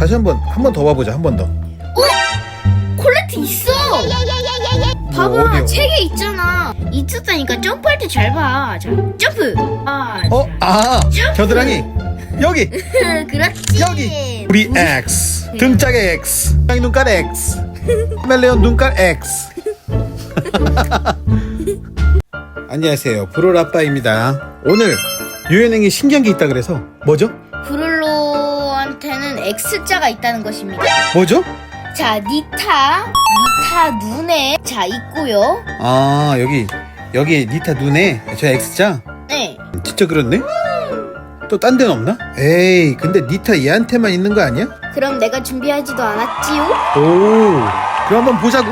다시 한번 한 번 더 봐보자 한 번 더. 콜레트 있어. 봐봐 어디요? 책에 있잖아. 있었다니까 점프할 때 잘 봐. 자 점프. 아. 어? 아 겨드랑이 여기 자. 그렇지. 여기 우리 X 등짝에 X 고양이 눈깔 X 카멜레온 눈깔 X 안녕하세요 브롤 아빠입니다 오늘 유엔행에 신기한 게 있다 그래서 뭐죠? X자가 있다는 것입니다. 뭐죠? 자, 니타, 니타 눈에 자 있고요. 아 여기 여기 니타 눈에 저 X자 네, 진짜 그렇네? 또 딴 데는 없나? 에이 근데 니타 얘한테만 있는 거 아니야? 그럼 내가 준비하지도 않았지요. 오 그럼 한번 보자고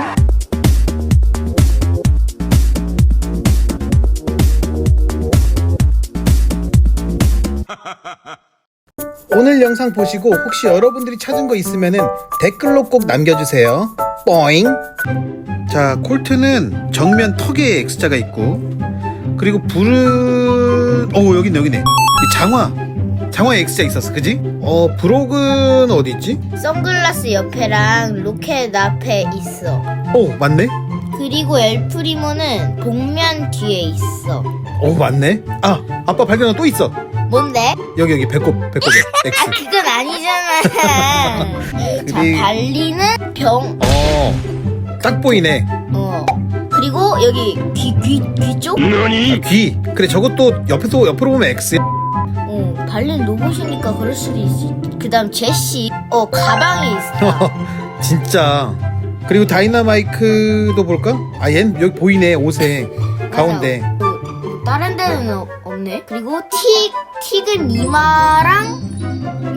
오늘 영상 보시고 혹시 여러분들이 찾은 거 있으면은 댓글로 꼭 남겨주세요 뽀잉 자 콜트는 정면 턱에 X자가 있고 그리고 불은 오 여기 있네 여기 있네 이 장화 장화에 X자 있었어 그지? 어 브록은 어디 있지? 선글라스 옆에랑 로켓 앞에 있어. 오 맞네 그리고 엘프리모는 복면 뒤에 있어. 오 맞네 아 아빠 발견한 거또 있어 뭔데? 여기 여기 배꼽 배꼽에 아, X 그건 아니잖아. 자, 그리- 발리는 병, 어 딱 보이네 어. 그리고 여기 귀, 귀, 귀 쪽? 아, 귀 그래 저것도 옆에서 옆으로 보면 X야 어, 발린 로봇이니까 그럴 수도 있지. 그 다음 제시, 어, 가방에 있어. 진짜 그리고 다이나마이크도 볼까? 아 얜 여기 보이네 옷에 가운데 그, 다른 데는 어- 없네. 그리고 틱, 틱은 이마랑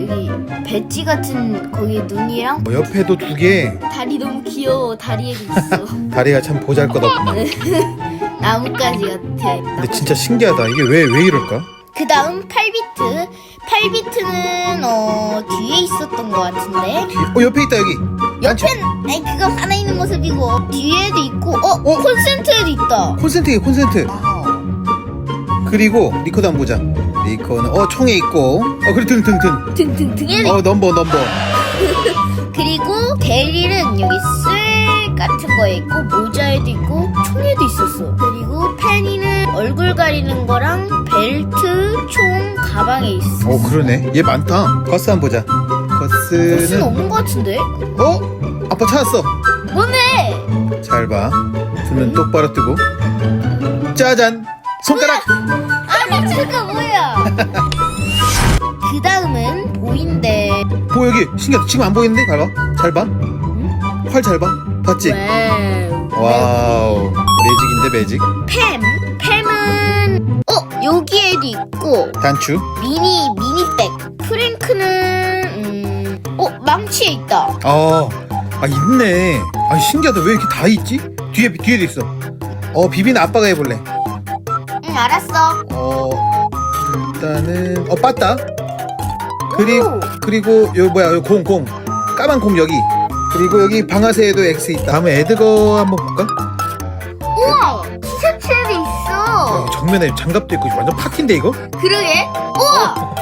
여기 배지 같은 거기 눈이랑 뭐 옆에도 두 개 다리 너무 귀여워. 다리에도 있어. 다리가 참 보잘것없네 나뭇가지 같아. 근데 진짜 신기하다 이게 왜 왜 이럴까? 그 다음 8비트. 8비트는 어 뒤에 있었던 것 같은데. 어 옆에 있다 여기 옆엔 아니 그거 하나 있는 모습이고 뒤에도 있고 어, 어? 콘센트에도 있다. 콘센트에 콘센트 어. 그리고 리코더 한번 보자. 리코는 어 총에 있고. 어 그래 등등등. 등등 등에도 어 넘버 넘버. 그리고 대리는 여기 쇠 같은 거에 있고 모자에도 있고 총에도 있었어. 그리고 페니는 얼굴 가리는 거랑 벨트, 총, 가방에 있어. 어 그러네. 얘 많다. 거스 한번 보자. 무슨 거스는 없는 거 같은데? 어? 아빠 찾았어. 뭔데? 잘봐. 눈은 똑바로 뜨고. 짜잔 손가락! 아니 잠깐 뭐야? 그 다음은 보인대. 뭐 여기. 신기하다. 지금 안 보이는데? 봐봐. 잘봐. 활 잘봐. 봤지? 와우. 와우. 매직인데 매직? 팸. 팸은 어 여기에도 있고. 단추? 미니 미니백. 프랭크는 음, 어 망치에 있다. 어, 아 있네. 아 신기하다. 왜 이렇게 다 있지? 뒤에 뒤에도 있어. 어 비비는 아빠가 해볼래 응 알았어. 어 일단은 어 빠따 그리고 오. 그리고 요 뭐야 요공공 까만 공 여기 그리고 여기 방아쇠에도 X 있다 다음에 에드거 한번 볼까? 우와 티셔츠에도 있어. 어, 정면에 장갑도 있고 완전 파키인데 이거? 그러게. 우와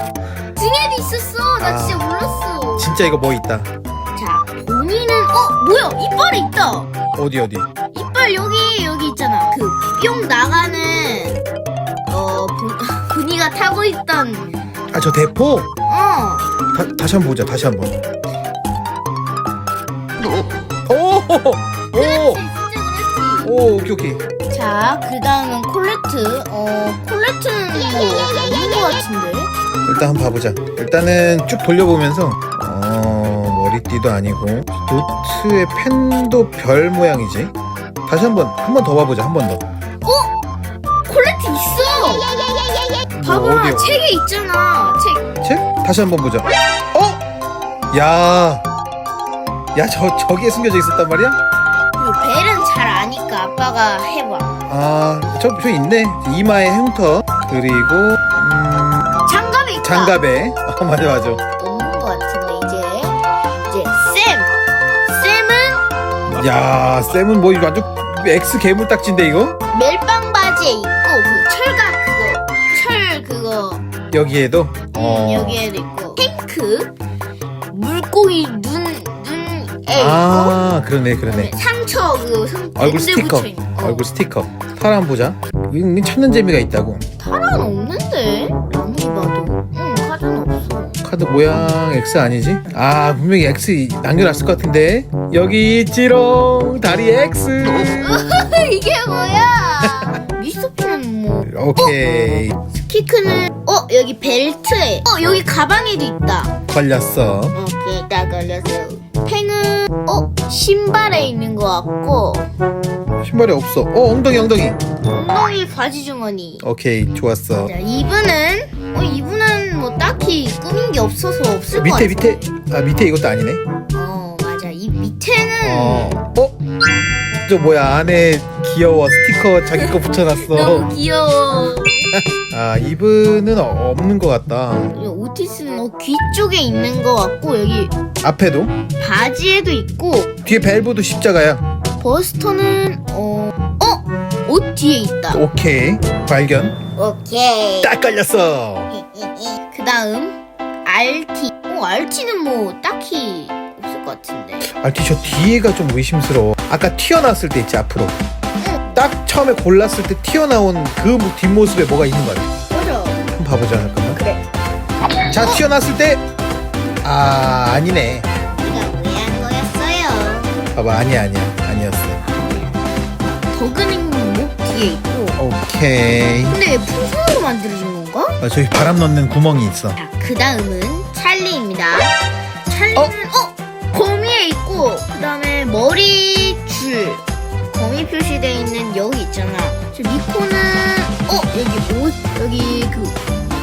등에도 있었어. 나 아. 진짜 몰랐어. 진짜 이거 뭐 있다 자 본인은 어 뭐야 이빨이 있다. 어디 어디 이빨 여기 여기 있잖아. 그뿅어 본, 타고 있던. 아 저 대포? 어. 다, 다시 한번 보자 다시 한번. 오오오! 진짜 그렇지. 오, 오케이 오케이. 자, 그 다음은 콜레트. 어, 콜레트는 뭐, 없는 것 같은데? 일단 한번 봐보자. 일단은 쭉 돌려보면서 어 머리띠도 아니고 노트의 펜도 별 모양이지. 다시 한번 한 번 더 봐보자 한 번더 콜레트 있어! 봐봐, 뭐 어디요? 책에 있잖아. 책. 책? 다시 한번 보자 어? 야 야, 저, 저기에 숨겨져 있었단 말이야? 그 벨은 잘 아니까 아빠가 해봐. 아, 저, 저 있네. 이마에 흉터. 그리고, 음, 장갑에 있다. 장갑에. 어, 맞아, 맞아. 없는 것 같은데, 이제. 이제, 쌤! 쌤은 야, 쌤은 뭐, 이거 완전 X 괴물딱지인데, 이거? 여기에도? 음, 여기에도 있고, 탱크, 물고기 이 눈, 눈에 아 그러네 그러네. 있고 상처 그 상, 얼굴 스티커. 붙여 있는 거. 얼굴 스티커. 한번 보자. 은근 찾는 재미가 있다고. 타라는 없는데? 아무리 봐도. 응 카드는 없어. 카드 모양 X 아니지? 아 분명히 X 남겨놨을 것 같은데. 여기 있지롱 다리 X. 이게 뭐야? 미스터피는 뭐 오케이 키 크는 어 여기 벨트에 어 여기 가방에도 있다. 걸렸어. 오케이 딱 걸렸어. 팽은 어 신발에 있는 것 같고. 신발이 없어. 어 엉덩이 엉덩이. 엉덩이 바지 주머니. 오케이 좋았어. 자 이분은 어 이분은 뭐 딱히 꾸민 게 없어서 없을 것 밑에? 같아. 밑에 아 밑에 이것도 아니네? 어 맞아. 이 밑에는 어. 어? 저 뭐야 안에 귀여워 스티커 자기 거 붙여놨어. 너무 귀여워 아 이분은 어- 없는 것 같다. 이 오티스는 어, 귀 쪽에 있는 것 같고 여기 앞에도? 바지에도 있고 뒤에 밸브도 십자가야. 버스터는 어 어? 옷 뒤에 있다. 오케이. 발견. 오케이. 딱 걸렸어. 그 다음 RT 어 RT는 뭐 딱히 없을 것 같은데. 알티 저 뒤에가 좀 의심스러워. 아까 튀어나왔을 때 있지 앞으로 딱 처음에 골랐을 때 튀어나온 그 뒷모습에 뭐가 있는 거 같아 맞아 한번 봐보자 잠깐만 그래. 자 튀어나왔을 때 아 아니네. 우리가 오해한 거였어요 봐봐 아니야 아니야. 아니었어 더그닝 목 뒤에 있고. 오케이. 근데 왜 풍선으로 만들어진 건가? 아, 저기 바람 넣는 구멍이 있어. 자, 그 다음은 찰리입니다. 찰리는 어? 거미에 있고 그 다음에 머리 줄 거미 표시되어 있는 여기 있잖아. 저 미코는 어 여기 옷 여기 그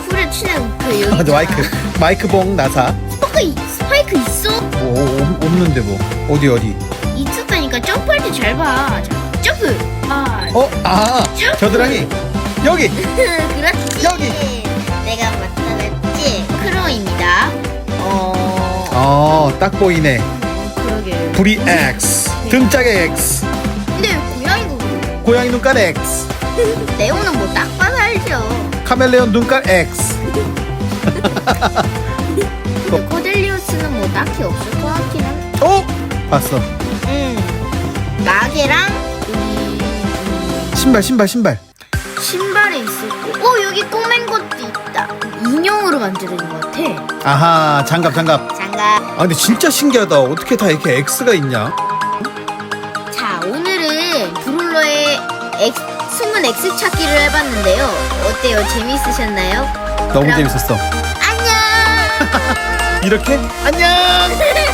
풀에 치는 그 여기 아. 마이크 마이크 봉 나사 스파크 이- 스파이크 있어? 뭐 어, 없는데 뭐 어디 어디 있었다니까 점프할 때 잘 봐. 자, 점프. 아 어? 아 겨드랑이 여기 그렇지. 여기. 내가 맞다랬지. 크로입니다. 어. 어 딱 보이네 그러게. 불이 X 등짝에 X 고양이 눈깔 X 레오는 뭐 딱 봐서 알죠. 카멜레온 눈깔 X 코델리우스는 뭐 딱히 없을 것 같긴 한. 어? 봤어 응. 마개랑 여기 신발 신발 신발 음, 신발에 있을 거. 어 여기 꼬맨 것도 있다. 인형으로 만들어진 것 같아. 아하 장갑 장갑 장갑. 아 근데 진짜 신기하다 어떻게 다 이렇게 X가 있냐 X 찾기를 해봤는데요. 어때요? 재밌으셨나요? 너무 그럼- 재밌었어 안녕. 이렇게 안녕